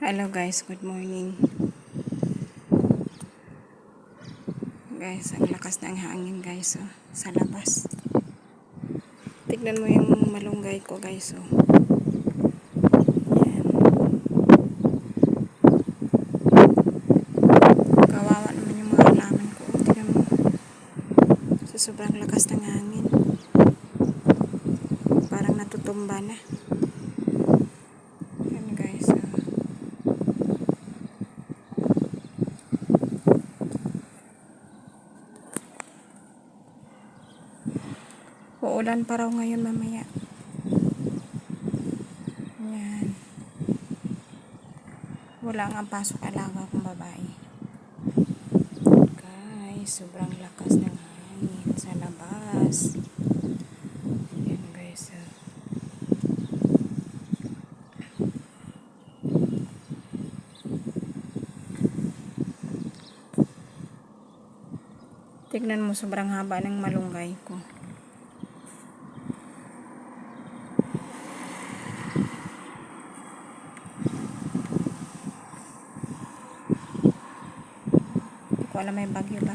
Hello guys, good morning. Guys, ang lakas ng hangin guys oh, sa labas. Tignan mo yung malunggay ko guys oh. Kawawa naman yung mga halaman ko. oh. Tignan mo. Sa sobrang lakas ng hangin. Parang natutumba na. Yan guys oh. Uulan pa raw ngayon mamaya. Yan. Wala nga pasok alaga kong babae. Guys, sobrang lakas ng hangin sa labas. Yan guys. ah. Tignan mo, sobrang haba ng malunggay ko. Hindi alam may bagyo ba.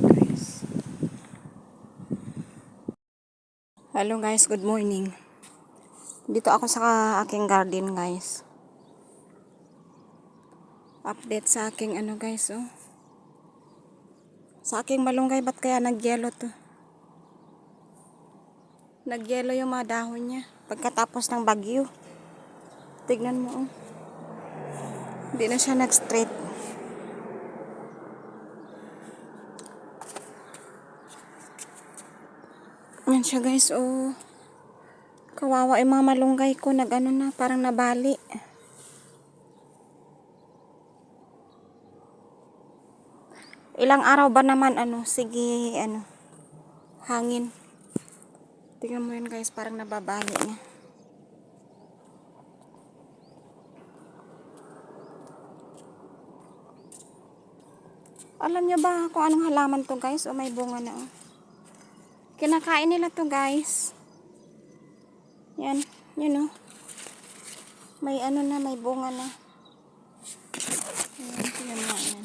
Guys. Hello guys, good morning. Dito ako sa aking garden guys. Update sa aking ano guys oh. Sa aking malunggay ba't kaya nagyelo to? Nagyelo yung mga dahon niya pagkatapos ng bagyo. Tignan mo oh. Hindi na siya nag-straight. Yan siya guys, oh. Kawawa yung mga malunggay ko, nag ano na, parang nabali. Ilang araw ba naman, ano, sige, ano, hangin. Tingnan mo yun guys, parang nababali niya. Alam niyo ba kung anong halaman to guys? O may bunga na oh. Kinakain nila to guys. Yan. Yun oh. May ano na, may bunga na. Yan, yan yan.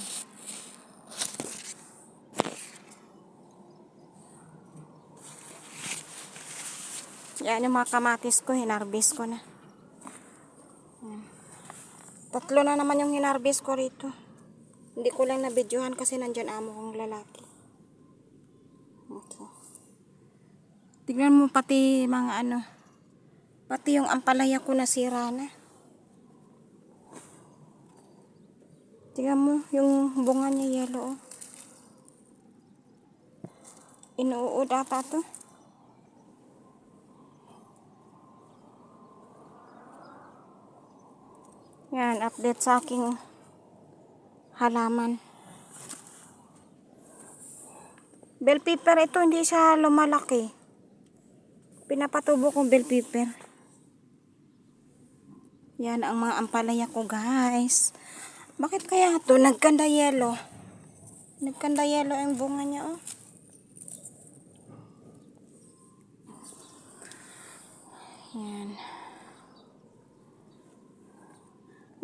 Yan yung mga kamatis ko, hinarbis ko na. Yan. Tatlo na naman yung hinarbis ko rito. Hindi ko lang nabidyohan kasi nandyan amo kong lalaki. Okay. Tignan mo pati mga ano. Pati yung ampalaya ko nasira na. Tignan mo yung bunga niya yellow. Oh. Inuud ata to. Yan, update sa aking halaman. Bell pepper ito, hindi siya lumalaki. Pinapatubo kong bell pepper. Yan ang mga ampalaya ko, guys. Bakit kaya to nagkanda yellow? Nagkanda yellow ang bunga niya, oh. Yan.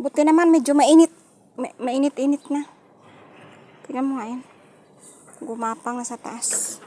Buti naman medyo mainit. Ma- mainit-init na. Tingnan mo nga yan. Gumapang na sa taas.